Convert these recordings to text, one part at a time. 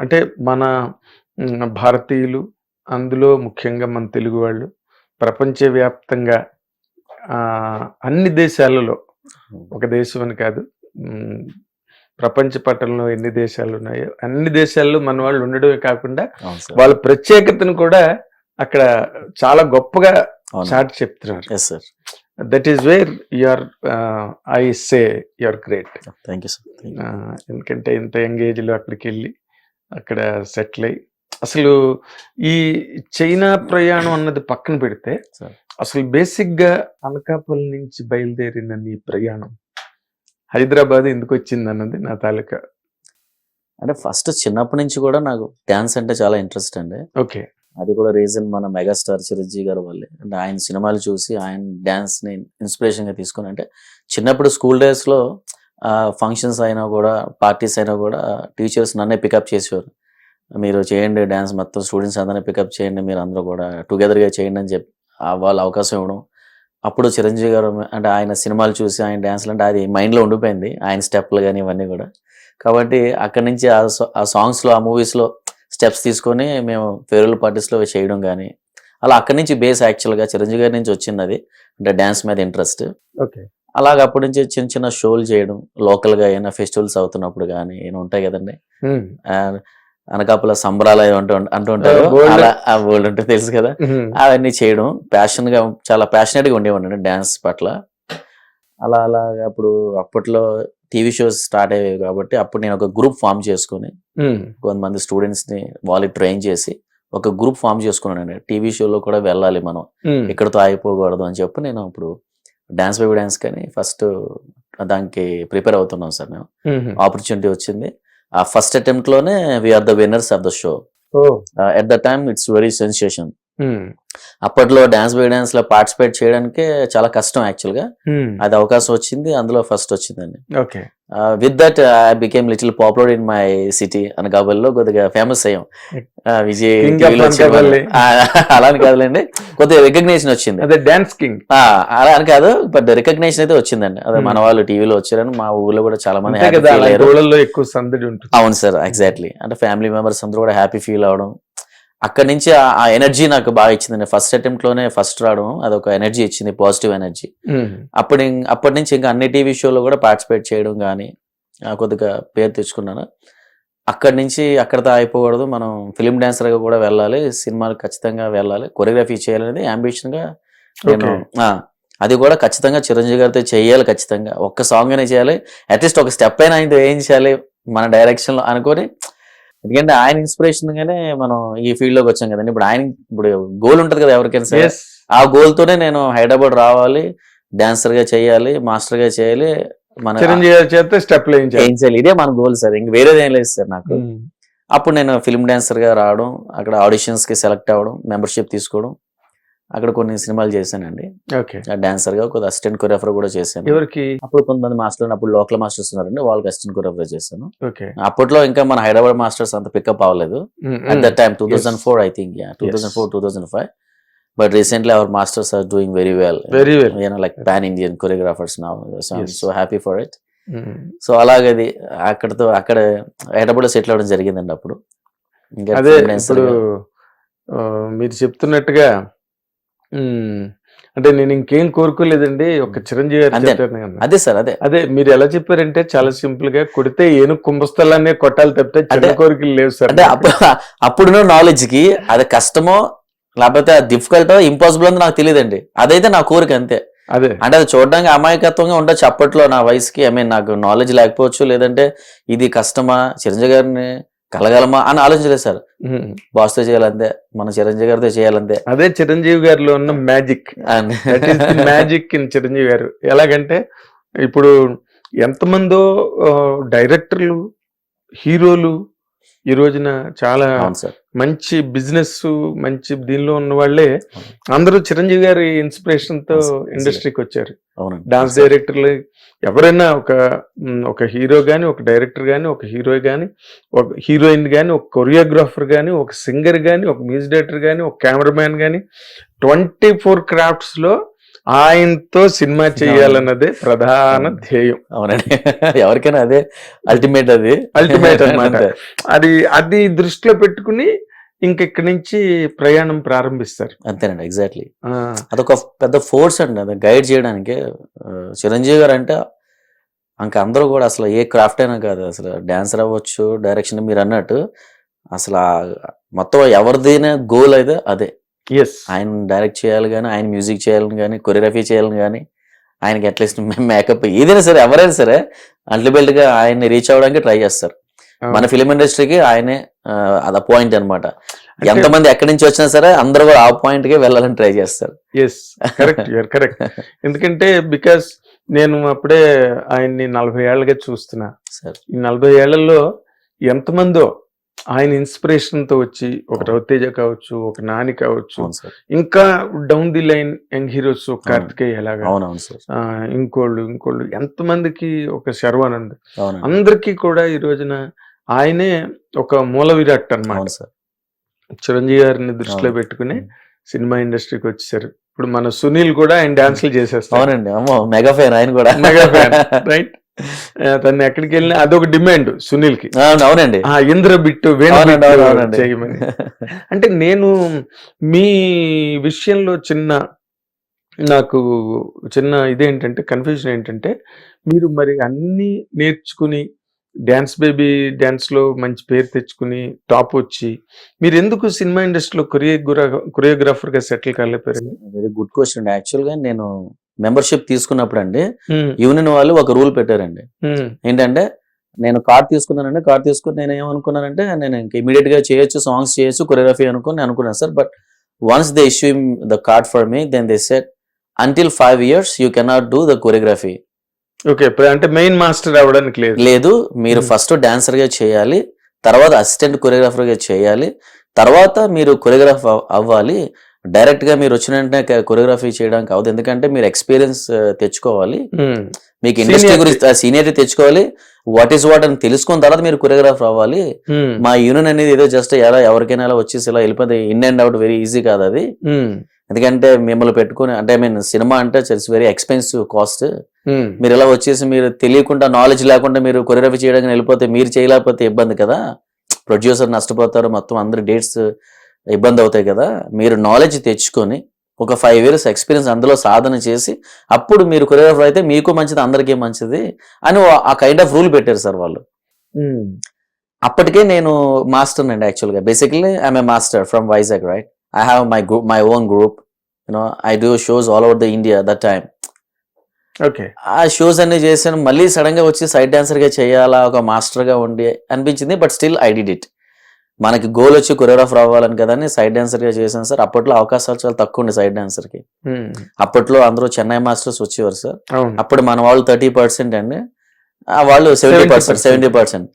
అంటే మన భారతీయులు అందులో ముఖ్యంగా మన తెలుగు వాళ్ళు ప్రపంచవ్యాప్తంగా అన్ని దేశాలలో ఒక దేశం అని కాదు ప్రపంచ పటంలో ఎన్ని దేశాలు ఉన్నాయో అన్ని దేశాల్లో మన వాళ్ళు ఉండడమే కాకుండా వాళ్ళ ప్రత్యేకతను కూడా అక్కడ చాలా గొప్పగా చాటి చెప్తున్నారు. That is where your I say your great thank you sir ఎందుకంటే ఇంత యంగ్ ఏజ్లో అక్కడికి వెళ్ళి అక్కడ సెటిల్ అయ్యి అసలు ఈ చైనా ప్రయాణం అన్నది పక్కన పెడితే. అసలు బేసిక్గా అనకాపల్లి నుంచి బయలుదేరిన నీ ప్రయాణం హైదరాబాద్ ఎందుకు వచ్చింది అన్నది నా తాలూకా అంటే ఫస్ట్ చిన్నప్పటి నుంచి కూడా నాకు డ్యాన్స్ అంటే చాలా ఇంట్రెస్ట్ అండి. ఓకే. అది కూడా రీజన్ మన మెగాస్టార్ చిరంజీవి గారు వల్లే. అంటే ఆయన సినిమాలు చూసి ఆయన డ్యాన్స్ని ఇన్స్పిరేషన్గా తీసుకుని అంటే చిన్నప్పుడు స్కూల్ డేస్లో ఫంక్షన్స్ అయినా కూడా పార్టీస్ అయినా కూడా టీచర్స్ నన్నే పికప్ చేసేవారు. మీరు చేయండి డ్యాన్స్ మొత్తం స్టూడెంట్స్ అందరినీ పికప్ చేయండి మీరు అందరూ కూడా టుగెదర్గా చేయండి అని చెప్పి వాళ్ళు అవకాశం ఇవ్వడం. అప్పుడు చిరంజీవి గారు అంటే ఆయన సినిమాలు చూసి ఆయన డ్యాన్స్లు అంటే అది మైండ్లో ఉండిపోయింది ఆయన స్టెప్లు కానీ ఇవన్నీ కూడా. కాబట్టి అక్కడి నుంచి ఆ ఆ సాంగ్స్లో ఆ మూవీస్లో స్టెప్స్ తీసుకొని మేము ఫేర్వెల్ పార్టీస్లో చేయడం కానీ అలా అక్కడి నుంచి బేస్ యాక్చువల్గా చిరంజీవి గారి నుంచి వచ్చింది అది అంటే డ్యాన్స్ మీద ఇంట్రెస్ట్. ఓకే. అలాగ అప్పటి నుంచి చిన్న చిన్న షోలు చేయడం లోకల్గా ఏమైనా ఫెస్టివల్స్ అవుతున్నప్పుడు కానీ ఏమైనా ఉంటాయి కదండి. అనకాపల సంబరాలు అంటూ అంటూ ఉంటారు. ఆ, bold. అలా ఆ అంటే తెలుసు కదా. అవన్నీ చేయడం ప్యాషన్గా చాలా ప్యాషనెట్గా ఉండేవాడిని డ్యాన్స్ పట్ల. అలా అలా అప్పుడు అప్పట్లో టీవీ షోస్ స్టార్ట్ అయ్యాయి కాబట్టి అప్పుడు నేను ఒక గ్రూప్ ఫామ్ చేసుకుని కొంతమంది స్టూడెంట్స్ని వాళ్ళకి ట్రైన్ చేసి ఒక గ్రూప్ ఫామ్ చేసుకున్నాను టీవీ షోలో కూడా వెళ్ళాలి మనం. ఇక్కడతో ఆగిపోకూడదు అని చెప్పి నేను ఇప్పుడు డాన్స్ బేబీ డాన్స్ కానీ ఫస్ట్ దానికి ప్రిపేర్ అవుతున్నాం సార్ మేము. ఆపర్చునిటీ వచ్చింది. ఆ first అటెంప్ట్లోనే we are the winners of the show at the time it's very sensation అప్పట్లో డాన్స్ బై డాన్స్లో పార్టిసిపేట్ చేయడానికి చాలా కష్టం యాక్చువల్గా. అది అవకాశం వచ్చింది అందులో ఫస్ట్ వచ్చిందండి. Okay. With that I became little popular in my city అనకాపల్లిలో కొద్దిగా ఫేమస్ అయ్యాం. విజయ్ అలా అని కాదులేండి. కొద్దిగా రికగ్నేషన్ వచ్చింది. అదే డాన్స్ కింగ్. అలా అని కాదు బట్ రికగ్నేషన్ అయితే వచ్చిందండి. అదే మన వాళ్ళు టీవీలో వచ్చారని మా ఊర్లో కూడా చాలా మంది ఎక్కువ సందడి ఉంటుంది. అవును సార్ ఎగ్జాక్ట్లీ అంటే ఫ్యామిలీ మెంబర్స్ అందరూ కూడా హ్యాపీ ఫీల్ అవడం అక్కడి నుంచి ఆ- ఎనర్జీ నాకు బాగా ఇచ్చిందండి. ఫస్ట్ అటెంప్ట్లోనే ఫస్ట్ రావడం అదొక ఎనర్జీ ఇచ్చింది పాజిటివ్ ఎనర్జీ. అప్పటి అప్పటి నుంచి ఇంకా అన్ని టీవీ షోలో కూడా పార్టిసిపేట్ చేయడం కానీ కొద్దిగా పేరు తెచ్చుకున్నాను. అక్కడి నుంచి అక్కడితో అయిపోకూడదు మనం ఫిలిం డాన్సర్గా కూడా వెళ్ళాలి. సినిమాలు ఖచ్చితంగా వెళ్ళాలి. కొరియోగ్రఫీ చేయాలనేది అంబిషన్గా నేను అది కూడా ఖచ్చితంగా చిరంజీవి గారితో చేయాలి ఖచ్చితంగా. ఒక్క సాంగ్ అయినా చేయాలి. అట్లీస్ట్ ఒక స్టెప్ అయినా ఆయనతో వేయించాలి మన డైరెక్షన్లో అనుకొని ఎందుకంటే ఆయన ఇన్స్పిరేషన్ గానే మనం ఈ ఫీల్డ్లోకి వచ్చాం కదండి. ఇప్పుడు ఆయన ఇప్పుడు గోల్ ఉంటది కదా ఎవరికైనా సరే. ఆ గోల్ తోనే నేను హైదరాబాద్ రావాలి డాన్సర్గా చేయాలి మాస్టర్గా చేయాలి మన స్టెప్ చేయాలి? ఇదే మన గోల్ సార్. ఇంక వేరేది ఏం లేదు సార్ నాకు. ఉమ్. అప్పుడు నేను ఫిల్మ్ డాన్సర్గా రావడం అక్కడ ఆడిషన్స్కి సెలెక్ట్ అవ్వడం మెంబర్షిప్ తీసుకోవడం అక్కడ కొన్ని సినిమాలు చేశానండి. ఓకే. డాన్సర్గా కొద్ది అసిస్టెంట్ కొరియోగ్రాఫర్ కూడా చేశాను. ఎవరికి? అప్పుడు కొంతమంది మాస్టర్లు అప్పుడు లోకల్ మాస్టర్స్ ఉన్నారండి వాళ్ళకి అసిస్టెంట్ కొరియోగ్రాఫర్ చేశాను. ఓకే. అప్పట్లో ఇంకా మన హైదరాబాద్ మాస్టర్స్ అంత పికప్ అవ్వలేదు. that time 2004 i think yeah 2004 2005 but recently our masters are doing very well. Very well. you know like pan indian choreographers now so i'm Yes. so happy for it. Um. So అలాగే అది అక్కడతో అక్కడ హైదరాబాద్లో settle అవ్వడం జరిగిందండి అప్పుడు. ఇంకా ఇప్పుడు మీరు చెప్తున్నట్టుగా అంటే నేను ఇంకేం కోరుకోలేదండి. ఒక చిరంజీవి గారు అంతే. కదా. అదే సార్ అదే. అదే మీరు ఎలా చెప్పారంటే చాలా సింపుల్గా కొడితే ఏను కుంభస్థలాన్ని కొట్టాలి తప్పితే చిన్న అంటే- కోరికలు లేవు సార్. అంటే అప్పుడు అప్పుడున్న నాలెడ్జ్కి అది కష్టమో లేకపోతే డిఫికల్టో ఇంపాసిబుల్ అని నాకు తెలియదండి. అదైతే నా కోరిక అంతే. అదే. అంటే అది చూడడానికి అమాయకత్వంగా ఉండొచ్చు అప్పట్లో నా వయసుకి ఐ మీన్ నాకు నాలెడ్జ్ లేకపోవచ్చు లేదంటే ఇది కష్టమా? చిరంజీవి గారిని కలగలమా అని ఆలోచించలేదు సార్. బాస్తో చేయాలంతే మన చిరంజీవి గారితో చేయాలంతే. అదే చిరంజీవి గారిలో ఉన్న మ్యాజిక్ మ్యాజిక్ ఇన్ చిరంజీవి గారు. ఎలాగంటే ఇప్పుడు ఎంతమందో డైరెక్టర్లు హీరోలు ఈ రోజున చాలా మంచి బిజినెస్ మంచి దీనిలో ఉన్న వాళ్ళే అందరూ చిరంజీవి గారి ఇన్స్పిరేషన్తో. ఇండస్ట్రీకి వచ్చారు. డాన్స్ డైరెక్టర్లు ఎవరైనా ఒక ఒక హీరో గాని ఒక డైరెక్టర్ గాని ఒక హీరో గాని ఒక హీరోయిన్ గాని ఒక కొరియోగ్రాఫర్ గాని ఒక సింగర్ గాని ఒక మ్యూజిక్ డైరెక్టర్ గాని ఒక కెమెరామ్యాన్ గాని ట్వంటీ ఫోర్ క్రాఫ్ట్స్లో ఆయనతో సినిమా చేయాలన్నదే ప్రధాన ధ్యేయం. అవునండి. ఎవరికైనా అదే అల్టిమేట్ అది. అన్నమాట. అంతే. అది అది దృష్టిలో పెట్టుకుని ఇంకెక్కడి నుంచి ప్రయాణం ప్రారంభిస్తారు. అంతేనండి ఎగ్జాక్ట్లీ అదొక పెద్ద ఫోర్స్ అండి అది గైడ్ చేయడానికి. చిరంజీవి గారు అంటే ఇంకా అందరూ కూడా అసలు ఏ క్రాఫ్ట్ అయినా కాదు అసలు డాన్సర్ అవ్వచ్చు డైరెక్షన్ మీరు అన్నట్టు అసలు మొత్తం ఎవరిదైనా గోల్ అయితే అదే. ఆయన డైరెక్ట్ చేయాలి కానీ ఆయన మ్యూజిక్ చేయాలని కానీ కొరియోగ్రఫీ చేయాలని కానీ ఆయనకి అట్లీస్ట్ మేకప్ ఏదైనా సరే ఎవరైనా సరే అల్టిమేట్గా ఆయన్ని రీచ్ అవ్వడానికి ట్రై చేస్తారు. మన ఫిలిం ఇండస్ట్రీకి ఆయనే అది పాయింట్ అన్నమాట. అంటే- ఎంతమంది ఎక్కడి నుంచి వచ్చినా సరే అందరూ కూడా ఆ పాయింట్కి వెళ్ళాలని ట్రై చేస్తారు. Yes correct you are correct ఎందుకంటే బికాస్ నేను అప్పుడే ఆయన్ని నలభై ఏళ్ళగా చూస్తున్నా. సార్ ఈ నలభై ఏళ్ళలో ఎంతమందో ఆయన ఇన్స్పిరేషన్తో వచ్చి ఒక రవితేజ కావచ్చు ఒక నాని కావచ్చు ఇంకా down the line young heroes Karthikeya ఎలాగా? ఇంకోళ్ళు ఇంకోళ్ళు ఎంతమందికి ఒక శర్వానంద్? అందరికీ కూడా ఈ రోజున ఆయనే ఒక మూల విరాట్ సార్. చిరంజీవి గారిని దృష్టిలో. పెట్టుకుని సినిమా ఇండస్ట్రీకి వచ్చేసారు. ఇప్పుడు మన సునీల్ కూడా ఆయన డాన్సులు చేసేస్తారు. అవునండి. మెగా ఫ్యాన్ ఆయన కూడా. Mega fan, రైట్ తను ఎక్కడికి వెళ్ళినా అదొక డిమాండ్ సునీల్కి అవును, అవునండి. ఇంద్ర బిట్టు చేయమని. అంటే నేను మీ విషయంలో చిన్న నాకు చిన్న ఇదేంటంటే కన్ఫ్యూజన్ ఏంటంటే మీరు మరి అన్ని నేర్చుకుని డ్యాన్స్ బేబీ డ్యాన్స్లో మంచి పేరు తెచ్చుకుని టాప్ వచ్చి మీరు ఎందుకు సినిమా ఇండస్ట్రీలో కొరియోగ్రా కొరియోగ్రాఫర్గా సెటిల్ కాలేపారండి వెరీ గుడ్ క్వశ్చన్ అండి యాక్చువల్గా నేను మెంబర్షిప్ తీసుకున్నప్పుడు అండి యూనియన్ వాళ్ళు ఒక రూల్ పెట్టారండి. ఏంటంటే నేను కార్డ్ తీసుకున్నానంటే కార్డ్ తీసుకుని నేను ఏమనుకున్నానంటే నేను ఇంక ఇమీడియట్గా చేయొచ్చు సాంగ్స్ చేయొచ్చు కొరియోగ్రఫీ అనుకుని నేను అనుకున్నాను sir. But once they issue the card for me then they set until five years you cannot do the choreography okay అంటే మెయిన్ మాస్టర్ అవడానికి లేదు. లేదు మీరు. ఫస్ట్ డాన్సర్గా చేయాలి తర్వాత అసిస్టెంట్ కొరియోగ్రాఫర్గా చేయాలి తర్వాత మీరు కొరియోగ్రాఫ్ అవ్వాలి డైరెక్ట్గా మీరు వచ్చిన వెంటనే కొరియోగ్రఫీ చేయడానికి అవ్వదు ఎందుకంటే మీరు ఎక్స్పీరియన్స్ తెచ్చుకోవాలి. మీకు ఇండస్ట్రీ. గురించి సీనియరిటీ తెచ్చుకోవాలి వాట్ ఈస్ వాట్ అని తెలుసుకున్న తర్వాత మీరు కొరియోగ్రాఫర్ అవ్వాలి. మా యూనియన్ అనేది ఏదో జస్ట్ ఎలా ఎవరికైనా అలా వచ్చేసి ఇలా వెళ్ళిపోతే in and out very easy కాదు అది. ఎందుకంటే మిమ్మల్ని పెట్టుకుని అంటే ఐ మీన్ సినిమా అంటే ఇట్స్ వెరీ ఎక్స్పెన్సివ్ కాస్ట్. మీరు ఇలా వచ్చేసి మీరు తెలియకుండా నాలెడ్జ్ లేకుండా మీరు కొరియోగ్రఫీ చేయడానికి వెళ్ళిపోతే మీరు చేయలేకపోతే ఇబ్బంది కదా ప్రొడ్యూసర్ నష్టపోతారు మొత్తం అందరి డేట్స్ ఇబ్బంది అవుతాయి కదా మీరు నాలెడ్జ్ తెచ్చుకొని ఒక ఫైవ్ ఇయర్స్ ఎక్స్పీరియన్స్ అందులో సాధన చేసి అప్పుడు మీరు కొరియోగ్రాఫర్ అయితే మీకు మంచిది అందరికీ మంచిది అని ఆ కైండ్ ఆఫ్ రూల్ పెట్టారు సార్ వాళ్ళు. Hmm. అప్పటికే నేను మాస్టర్ అండి యాక్చువల్గా basically I'm a master from Vizag right I have my group my own group you know I do shows all over the India that time okay ఆ shows అన్ని చేశాను. మళ్ళీ సడన్గా వచ్చి సైడ్ డాన్సర్గా చేయాలా ఒక మాస్టర్గా ఉండి అనిపించింది but still I did it మనకి గోల్ వచ్చి కొరియోగ్రాఫర్ అవ్వాలని కదా అని సైడ్ డాన్సర్గా చేశాను సార్. అప్పట్లో అవకాశాలు చాలా తక్కువ ఉండే సైడ్ డాన్సర్కి. అప్పట్లో అందరూ చెన్నై మాస్టర్స్ వచ్చేవారు సార్. అప్పుడు మన వాళ్ళు థర్టీ పర్సెంట్ అండి. వాళ్ళు సెవెంటీ పర్సెంట్ 70%. సెవెంటీ పర్సెంట్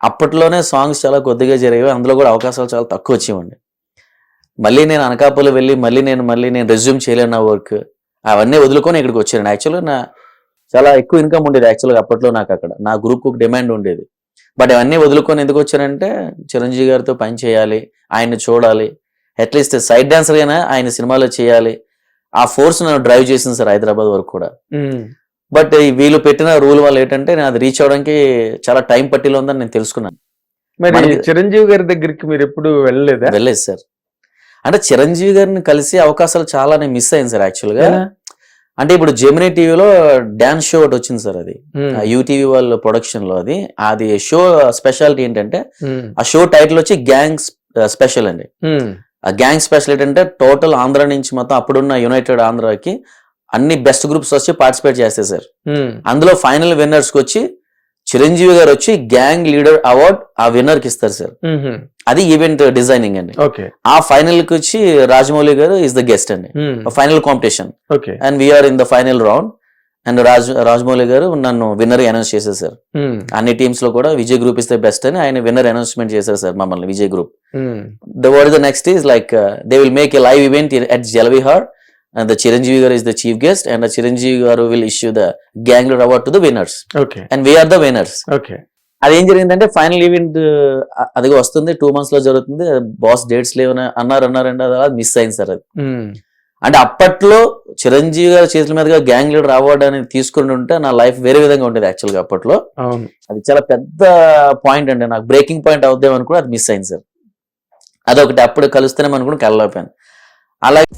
అప్పట్లోనే సాంగ్స్ చాలా కొద్దిగా జరిగేవి అందులో కూడా అవకాశాలు చాలా తక్కువ వచ్చేవండి. మళ్ళీ నేను అనకాపల్లి వెళ్ళి మళ్ళీ నేను మళ్ళీ నేను రెజ్యూమ్ చేయలేను నా వర్క్ అవన్నీ వదులుకొని ఇక్కడికి వచ్చాను యాక్చువల్గా నా చాలా ఎక్కువ ఇన్కమ్ ఉండేది యాక్చువల్గా అప్పట్లో నాకు అక్కడ. నా గ్రూప్ ఒక డిమాండ్ ఉండేది. బట్ అవన్నీ వదులుకొని ఎందుకు వచ్చానంటే చిరంజీవి గారితో పని చేయాలి ఆయన్ని చూడాలి. అట్లీస్ట్ సైడ్ డాన్సర్ అయినా ఆయన సినిమాలో చేయాలి. ఆ ఫోర్స్ నన్ను డ్రైవ్ చేసింది సార్ హైదరాబాద్ వరకు కూడా. బట్ ఈ వీళ్ళు పెట్టిన రూల్ వల్ల ఏంటంటే నేను అది రీచ్ అవడానికి చాలా టైం పట్టిలో ఉందని నేను తెలుసుకున్నాను. మరి చిరంజీవి గారి దగ్గరికి మీరు ఎప్పుడు వెళ్ళలేదా? వెళ్ళలేదు సార్. అంటే చిరంజీవి గారిని కలిసి అవకాశాలు చాలా నేను మిస్ అయింది సార్ యాక్చువల్గా. ఎలా? అంటే ఇప్పుడు జెమినీ టీవీలో డాన్స్ షో ఒకటి వచ్చింది సార్ అది Hmm. యూటీవీ వాళ్ళ ప్రొడక్షన్లో అది అది షో స్పెషాలిటీ ఏంటంటే Hmm. ఆ షో టైటిల్ వచ్చి గ్యాంగ్ స్పెషల్ అండి Hmm. ఆ గ్యాంగ్ స్పెషల్ ఏంటంటే టోటల్ ఆంధ్ర నుంచి మొత్తం అప్పుడున్న యునైటెడ్ ఆంధ్రాకి అన్ని బెస్ట్ గ్రూప్స్ వచ్చి పార్టిసిపేట్ చేస్తాయి సార్ Hmm. అందులో ఫైనల్ విన్నర్స్కి వచ్చి చిరంజీవి గారు వచ్చి గ్యాంగ్ లీడర్ అవార్డ్ ఆ విన్నర్కి ఇస్తారు సార్. అది ఈవెంట్ డిజైనింగ్ అండి. ఆ ఫైనల్కి వచ్చి Rajamouli garu is the guest అండి. Final competition and we are in the final round and Raj Rajamouli garu నన్ను విన్నర్ అనౌన్స్ చేశారు సార్. అన్ని టీమ్స్లో కూడా Vijay group is the best అని ఆయన విన్నర్ అనౌన్స్మెంట్ చేశారు సార్ మమ్మల్ని Vijay group. The word the next is like they will make a live event at Jalavihar and the Chiranjeevi garu is the chief guest and ఆ Chiranjeevi garu will issue the gang award to the winners okay and we are the winners okay అదేం జరిగిందంటే final event అది వస్తుంది two మంత్స్లో జరుగుతుంది boss dates లేవని అన్నారు అన్నారండి అది అలా మిస్ అయింది సార్ అది. Hmm. అంటే అప్పట్లో చిరంజీవి గారి చేతుల మీదుగా గ్యాంగ్ లీడర్ అవార్డు అనేది తీసుకుని ఉంటే నా లైఫ్ వేరే విధంగా ఉండేది యాక్చువల్గా అప్పట్లో. అది చాలా పెద్ద పాయింట్ అండి నాకు బ్రేకింగ్ పాయింట్ అవుద్దాం అనుకుని అది మిస్ అయింది సార్. అదొకటి అప్పుడు కలుస్తానే అనుకుని కలలేకపోయాను అలాగే